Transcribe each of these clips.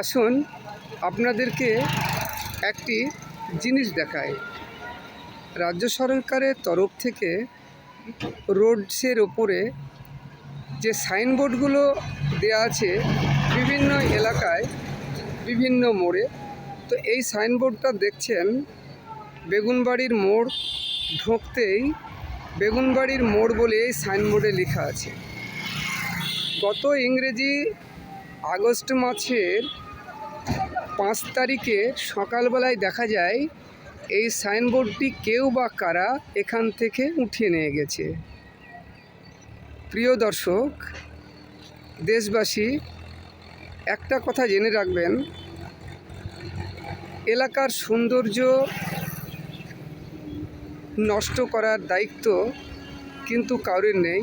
আসুন, আপনাদেরকে একটি জিনিস দেখায় রাজ্য সরকারের তরফ থেকে রোডসের ওপরে যে সাইনবোর্ডগুলো দেওয়া আছে, বিভিন্ন এলাকায়, বিভিন্ন মোড়ে, তো এই সাইনবোর্ডটা দেখছেন, বেগুনবাড়ির মোড় ঢুকতেই বেগুনবাড়ির মোড় বলে এই সাইনবোর্ডে লেখা আছে। গত ইংরেজি আগস্ট মাসের পাঁচ তারিখে সকালবেলায় দেখা যায়, এই সাইনবোর্ডটি কেউ বা কারা এখান থেকে উঠিয়ে নিয়ে গেছে। প্রিয় দর্শক, দেশবাসী, একটা কথা জেনে রাখবেন, এলাকার সৌন্দর্য নষ্ট করার দায়িত্ব কিন্তু কারোর নেই।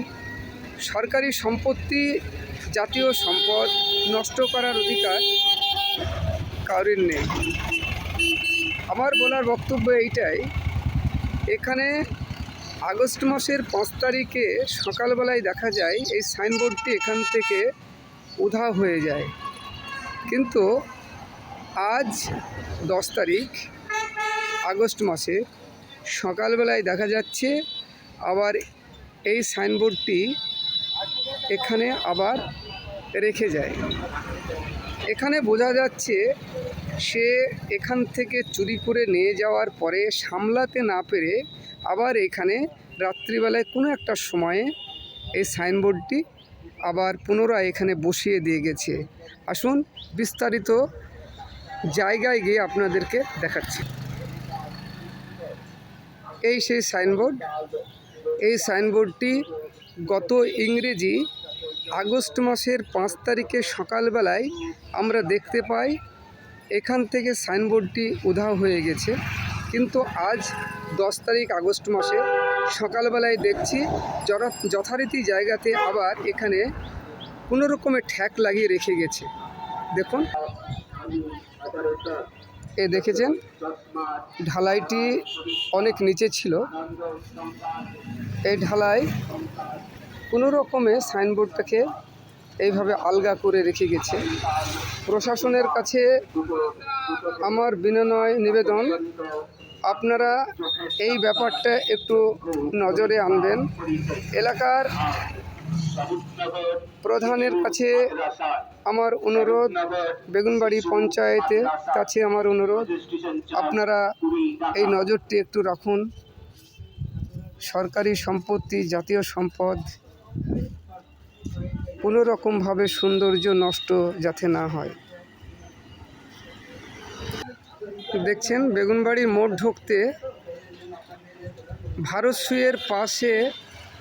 সরকারি সম্পত্তি, জাতীয় সম্পদ নষ্ট করার অধিকার কারোর নেই। আমার বলার বক্তব্য এইটাই, এখানে আগস্ট মাসের পাঁচ তারিখে সকালবেলায় দেখা যায়, এই সাইনবোর্ডটি এখান থেকে উধা হয়ে যায়। কিন্তু আজ দশ তারিখ, আগস্ট মাসে সকালবেলায় দেখা যাচ্ছে, আবার এই সাইনবোর্ডটি এখানে আবার রেখে যায়। এখানে বোঝা যাচ্ছে সে এখান থেকে চুরি করে নিয়ে যাওয়ার পরে সামলাতে না পেরে আবার এখানে রাত্রিবেলায় কোনো একটা সময়ে এই সাইনবোর্ডটি আবার পুনরায় এখানে বসিয়ে দিয়ে গেছে। আসুন বিস্তারিত জায়গায় গিয়ে আপনাদেরকে দেখাচ্ছি। এই সেই সাইনবোর্ড, এই সাইনবোর্ডটি গত ইংরেজি আগস্ট মাসের পাঁচ তারিখে সকালবেলায় আমরা দেখতে পাই, এখান থেকে সাইনবোর্ডটি উধাও হয়ে গেছে। কিন্তু আজ দশ তারিখ আগস্ট মাসে সকালবেলায় দেখছি যথারীতি জায়গাতে আবার এখানে কোনো রকমের ঠ্যাক লাগিয়ে রেখে গেছে। দেখুন। এ দেখেছেন, ঢালাইটি অনেক নিচে ছিল। এই ঢালাই কোনো রকমে সাইনবোর্ডটাকে এইভাবে আলগা করে রেখে গেছে। প্রশাসনের কাছে আমার বিনয় নিবেদন, আপনারা এই ব্যাপারটা একটু নজরে আনবেন। এলাকার প্রধানের কাছে আমার অনুরোধ, বেগুনবাড়ি পঞ্চায়েতের কাছে আমার অনুরোধ, আপনারা এই নজরটি একটু রাখুন। সরকারি সম্পত্তি, জাতীয় সম্পদ কোনো রকমভাবে সৌন্দর্য নষ্ট যাতে না হয়। দেখছেন, বেগুনবাড়ির মোড় ঢুকতে ভারত সুয়ের পাশে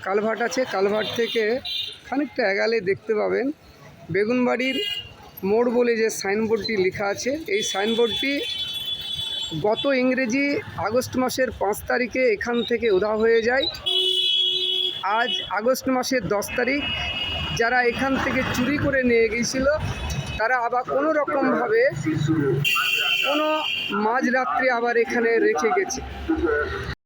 কালভার্ট আছে। কালভার্ট থেকে খানিকটা এগালে দেখতে পাবেন বেগুনবাড়ির মোড় বলে যে সাইনবোর্ডটি লেখা আছে। এই সাইনবোর্ডটি গত ইংরেজি আগস্ট মাসের পাঁচ তারিখে এখান থেকে উধা হয়ে যায়। আজ আগস্ট মাসের দশ তারিখ, যারা এখান থেকে চুরি করে নিয়ে গিয়েছিল, তারা আবার কোনো রকমভাবে কোনো মাঝরাত্রি আবার এখানে রেখে গেছে।